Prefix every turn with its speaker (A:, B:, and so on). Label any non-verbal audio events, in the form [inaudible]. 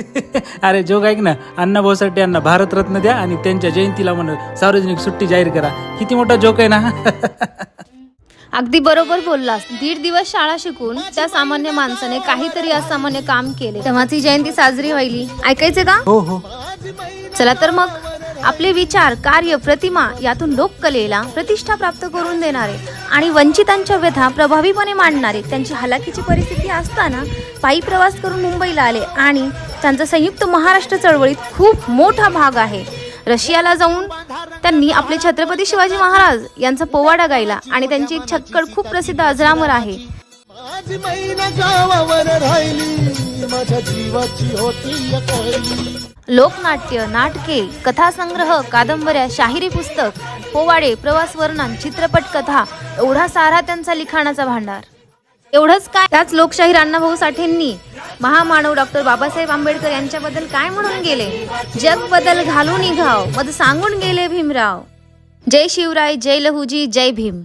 A: [laughs] अरे जोग ऐक ना अण्णा भाऊसाठी यांना भारतरत्न द्या आणि त्यांच्या जयंतीला म्हण सार्वजनिक सुट्टी जाहीर करा. किती मोठा जोक आहे ना? [laughs]
B: अगदी बरोबर बोललास. दीड दिवस शाळा शिकून त्या सामान्य माणसाने काहीतरी असामान्य काम केले. तेव्हाच ही जयंती साजरी व्हायली. ऐकायचे का?
A: हो हो.
B: चला तर मग आपले विचार कार्य प्रतिमा यातून लोककलेला प्रतिष्ठा प्राप्त करून देणारे आणि वंचितांच्या व्यथा प्रभावीपणे मांडणारे त्यांची हलाखीची परिस्थिती असताना पायी प्रवास करून मुंबईला आले आणि त्यांचा संयुक्त महाराष्ट्र चळवळीत खूप मोठा भाग आहे. रशियाला जाऊन त्यांनी आपले छत्रपती शिवाजी महाराज यांचा पोवाडा गायला आणि त्यांची एक छक्कड खूप प्रसिद्ध अजरामर आहे. लोकनाट्य नाटके कथासंग्रह कादंबऱ्या शाहिरी पुस्तक पोवाडे प्रवास वर्णन चित्रपट कथा एवढा सारा त्यांचा लिखाणाचा भांडार. एवढंच काय? त्याच लोकशाहीर अण्णाभाऊ साठेंनी महामानव डॉक्टर बाबासाहेब आंबेडकर यांच्याबद्दल काय म्हणून गेले? जग बदल घालून निघाव मग सांगून गेले भीमराव. जय शिवराय जय लहुजी जय भीम.